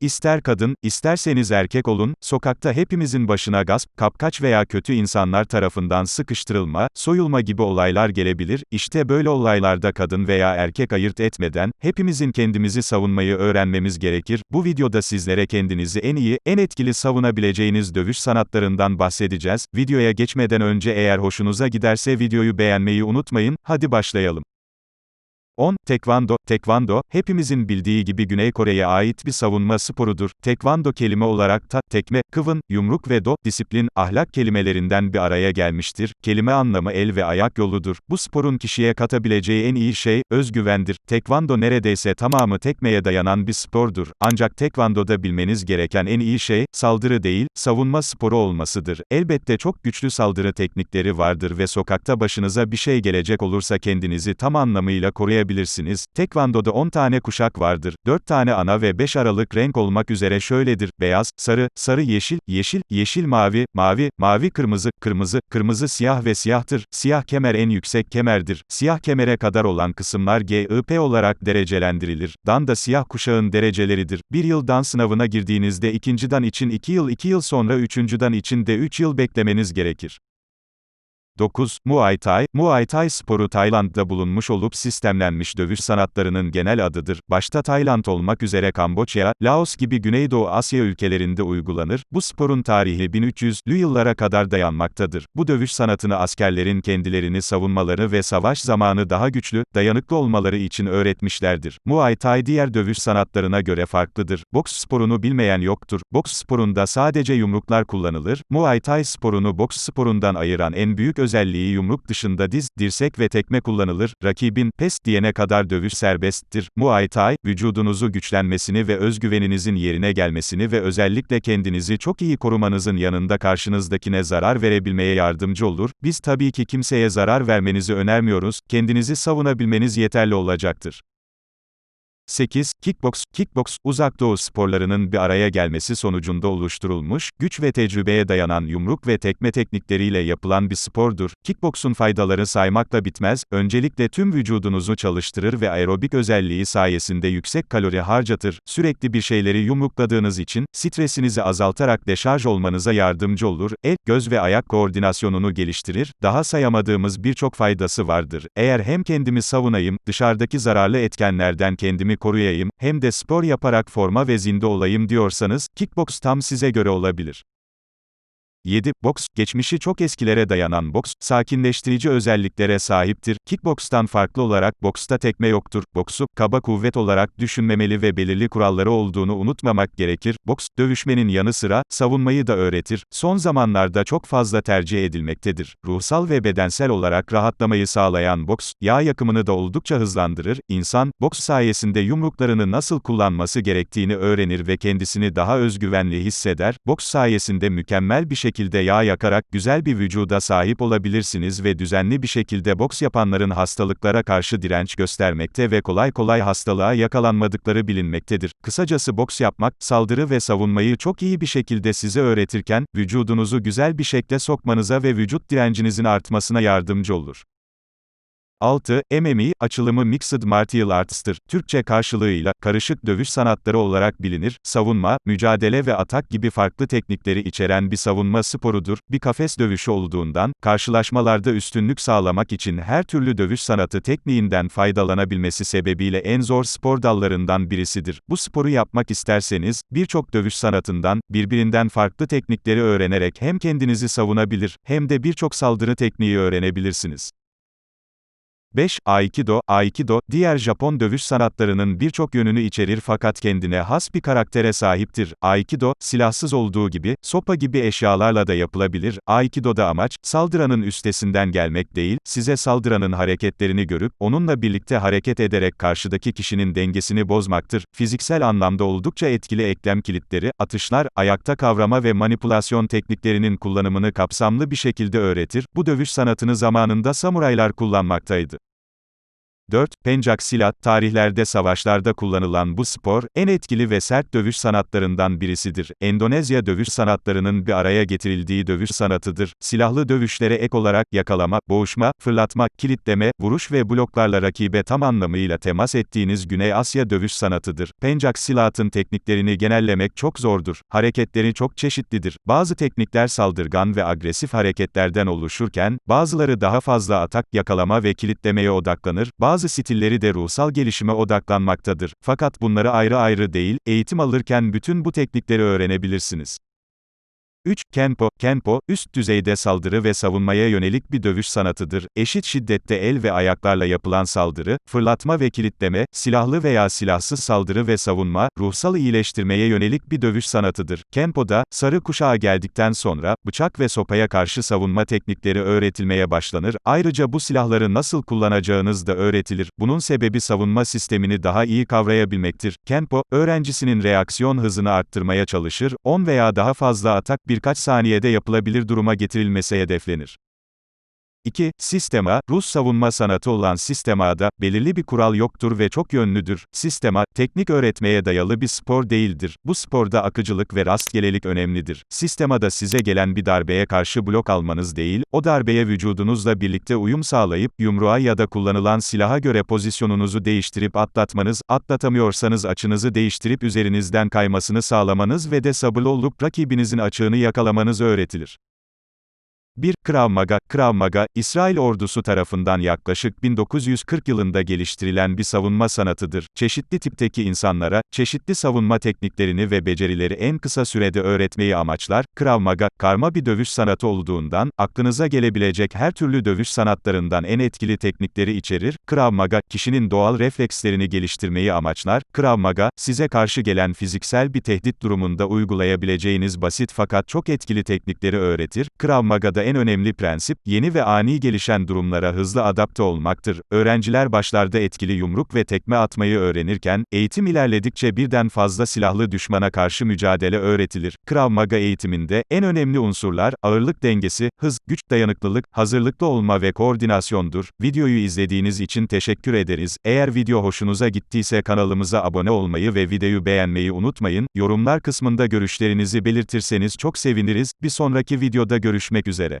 ister kadın, isterseniz erkek olun, sokakta hepimizin başına gasp, kapkaç veya kötü insanlar tarafından sıkıştırılma, soyulma gibi olaylar gelebilir, işte böyle olaylarda kadın veya erkek ayırt etmeden, hepimizin kendimizi savunmayı öğrenmemiz gerekir. Bu videoda sizlere kendinizi en iyi, en etkili savunabileceğiniz dövüş sanatlarından bahsedeceğiz. Videoya geçmeden önce eğer hoşunuza giderse videoyu beğenmeyi unutmayın, hadi başlayalım. 10. Tekvando, tekvando, hepimizin bildiği gibi Güney Kore'ye ait bir savunma sporudur. Tekvando kelime olarak ta, tekme, kıvın, yumruk ve do, disiplin, ahlak kelimelerinden bir araya gelmiştir. Kelime anlamı el ve ayak yoludur. Bu sporun kişiye katabileceği en iyi şey, özgüvendir. Tekvando neredeyse tamamı tekmeye dayanan bir spordur. Ancak tekvandoda bilmeniz gereken en iyi şey, saldırı değil, savunma sporu olmasıdır. Elbette çok güçlü saldırı teknikleri vardır ve sokakta başınıza bir şey gelecek olursa kendinizi tam anlamıyla koruyabilirsiniz. Tekvando'da 10 tane kuşak vardır. 4 tane ana ve 5 aralık renk olmak üzere şöyledir. Beyaz, sarı, sarı yeşil, yeşil, yeşil mavi, mavi, mavi kırmızı, kırmızı, kırmızı siyah ve siyahtır. Siyah kemer en yüksek kemerdir. Siyah kemere kadar olan kısımlar GIP olarak derecelendirilir. Dan da siyah kuşağın dereceleridir. Bir yıl dan sınavına girdiğinizde ikinci dan için 2 yıl 2 yıl sonra üçüncü dan için de 3 yıl beklemeniz gerekir. 9. Muay Thai, Muay Thai sporu Tayland'da bulunmuş olup sistemlenmiş dövüş sanatlarının genel adıdır. Başta Tayland olmak üzere Kamboçya, Laos gibi Güneydoğu Asya ülkelerinde uygulanır. Bu sporun tarihi 1300'lü yıllara kadar dayanmaktadır. Bu dövüş sanatını askerlerin kendilerini savunmaları ve savaş zamanı daha güçlü, dayanıklı olmaları için öğretmişlerdir. Muay Thai diğer dövüş sanatlarına göre farklıdır. Boks sporunu bilmeyen yoktur. Boks sporunda sadece yumruklar kullanılır. Muay Thai sporunu boks sporundan ayıran en büyük özelliği yumruk dışında diz, dirsek ve tekme kullanılır. Rakibin, pes diyene kadar dövüş serbesttir. Muay Thai, vücudunuzu güçlenmesini ve özgüveninizin yerine gelmesini ve özellikle kendinizi çok iyi korumanızın yanında karşınızdakine zarar verebilmeye yardımcı olur. Biz tabii ki kimseye zarar vermenizi önermiyoruz, kendinizi savunabilmeniz yeterli olacaktır. 8. Kickbox, kickbox, uzak doğu sporlarının bir araya gelmesi sonucunda oluşturulmuş, güç ve tecrübeye dayanan yumruk ve tekme teknikleriyle yapılan bir spordur. Kickbox'un faydaları saymakla bitmez, öncelikle tüm vücudunuzu çalıştırır ve aerobik özelliği sayesinde yüksek kalori harcatır, sürekli bir şeyleri yumrukladığınız için, stresinizi azaltarak deşarj olmanıza yardımcı olur, el, göz ve ayak koordinasyonunu geliştirir, daha sayamadığımız birçok faydası vardır. Eğer hem kendimi savunayım, dışarıdaki zararlı etkenlerden kendimi koruyayım, hem de spor yaparak forma ve zinde olayım diyorsanız, kickbox tam size göre olabilir. 7. Boks, geçmişi çok eskilere dayanan boks, sakinleştirici özelliklere sahiptir. Kickbokstan farklı olarak boksta tekme yoktur. Boksu, kaba kuvvet olarak düşünmemeli ve belirli kuralları olduğunu unutmamak gerekir. Boks, dövüşmenin yanı sıra, savunmayı da öğretir. Son zamanlarda çok fazla tercih edilmektedir. Ruhsal ve bedensel olarak rahatlamayı sağlayan boks, yağ yakımını da oldukça hızlandırır. İnsan, boks sayesinde yumruklarını nasıl kullanması gerektiğini öğrenir ve kendisini daha özgüvenli hisseder. Boks sayesinde mükemmel bir şekilde şekilde yağ yakarak güzel bir vücuda sahip olabilirsiniz ve düzenli bir şekilde boks yapanların hastalıklara karşı direnç göstermekte ve kolay kolay hastalığa yakalanmadıkları bilinmektedir. Kısacası boks yapmak, saldırı ve savunmayı çok iyi bir şekilde size öğretirken, vücudunuzu güzel bir şekle sokmanıza ve vücut direncinizin artmasına yardımcı olur. 6. MMA, açılımı Mixed Martial Arts'tır. Türkçe karşılığıyla, karışık dövüş sanatları olarak bilinir, savunma, mücadele ve atak gibi farklı teknikleri içeren bir savunma sporudur. Bir kafes dövüşü olduğundan, karşılaşmalarda üstünlük sağlamak için her türlü dövüş sanatı tekniğinden faydalanabilmesi sebebiyle en zor spor dallarından birisidir. Bu sporu yapmak isterseniz, birçok dövüş sanatından, birbirinden farklı teknikleri öğrenerek hem kendinizi savunabilir, hem de birçok saldırı tekniği öğrenebilirsiniz. 5. Aikido, Aikido, diğer Japon dövüş sanatlarının birçok yönünü içerir fakat kendine has bir karaktere sahiptir. Aikido, silahsız olduğu gibi, sopa gibi eşyalarla da yapılabilir. Aikido'da amaç, saldıranın üstesinden gelmek değil, size saldıranın hareketlerini görüp, onunla birlikte hareket ederek karşıdaki kişinin dengesini bozmaktır. Fiziksel anlamda oldukça etkili eklem kilitleri, atışlar, ayakta kavrama ve manipülasyon tekniklerinin kullanımını kapsamlı bir şekilde öğretir. Bu dövüş sanatını zamanında samuraylar kullanmaktaydı. 4. Pencak silat, tarihlerde savaşlarda kullanılan bu spor, en etkili ve sert dövüş sanatlarından birisidir. Endonezya dövüş sanatlarının bir araya getirildiği dövüş sanatıdır. Silahlı dövüşlere ek olarak, yakalama, boğuşma, fırlatma, kilitleme, vuruş ve bloklarla rakibe tam anlamıyla temas ettiğiniz Güney Asya dövüş sanatıdır. Pencak silatın tekniklerini genellemek çok zordur. Hareketleri çok çeşitlidir. Bazı teknikler saldırgan ve agresif hareketlerden oluşurken, bazıları daha fazla atak, yakalama ve kilitlemeye odaklanır, bazı stilleri de ruhsal gelişime odaklanmaktadır. Fakat bunları ayrı ayrı değil, eğitim alırken bütün bu teknikleri öğrenebilirsiniz. 3. Kenpo, Kenpo, üst düzeyde saldırı ve savunmaya yönelik bir dövüş sanatıdır. Eşit şiddette el ve ayaklarla yapılan saldırı, fırlatma ve kilitleme, silahlı veya silahsız saldırı ve savunma, ruhsal iyileştirmeye yönelik bir dövüş sanatıdır. Kenpo'da, sarı kuşağa geldikten sonra, bıçak ve sopaya karşı savunma teknikleri öğretilmeye başlanır, ayrıca bu silahları nasıl kullanacağınız da öğretilir. Bunun sebebi savunma sistemini daha iyi kavrayabilmektir. Kenpo, öğrencisinin reaksiyon hızını arttırmaya çalışır, 10 veya daha fazla atak birkaç saniyede yapılabilir duruma getirilmesi hedeflenir. 2. Sistema, Rus savunma sanatı olan sistemada, belirli bir kural yoktur ve çok yönlüdür. Sistema, teknik öğretmeye dayalı bir spor değildir. Bu sporda akıcılık ve rastgelelik önemlidir. Sistemada size gelen bir darbeye karşı blok almanız değil, o darbeye vücudunuzla birlikte uyum sağlayıp, yumruğa ya da kullanılan silaha göre pozisyonunuzu değiştirip atlatmanız, atlatamıyorsanız açınızı değiştirip üzerinizden kaymasını sağlamanız ve de sabırlı olup rakibinizin açığını yakalamanız öğretilir. 1. Krav Maga Krav Maga, İsrail ordusu tarafından yaklaşık 1940 yılında geliştirilen bir savunma sanatıdır. Çeşitli tipteki insanlara, çeşitli savunma tekniklerini ve becerileri en kısa sürede öğretmeyi amaçlar. Krav Maga, karma bir dövüş sanatı olduğundan, aklınıza gelebilecek her türlü dövüş sanatlarından en etkili teknikleri içerir. Krav Maga, kişinin doğal reflekslerini geliştirmeyi amaçlar. Krav Maga, size karşı gelen fiziksel bir tehdit durumunda uygulayabileceğiniz basit fakat çok etkili teknikleri öğretir. Krav Maga'da en önemli prensip, yeni ve ani gelişen durumlara hızlı adapte olmaktır. Öğrenciler başlarda etkili yumruk ve tekme atmayı öğrenirken, eğitim ilerledikçe birden fazla silahlı düşmana karşı mücadele öğretilir. Krav Maga eğitiminde, en önemli unsurlar, ağırlık dengesi, hız, güç, dayanıklılık, hazırlıklı olma ve koordinasyondur. Videoyu izlediğiniz için teşekkür ederiz. Eğer video hoşunuza gittiyse kanalımıza abone olmayı ve videoyu beğenmeyi unutmayın. Yorumlar kısmında görüşlerinizi belirtirseniz çok seviniriz. Bir sonraki videoda görüşmek üzere.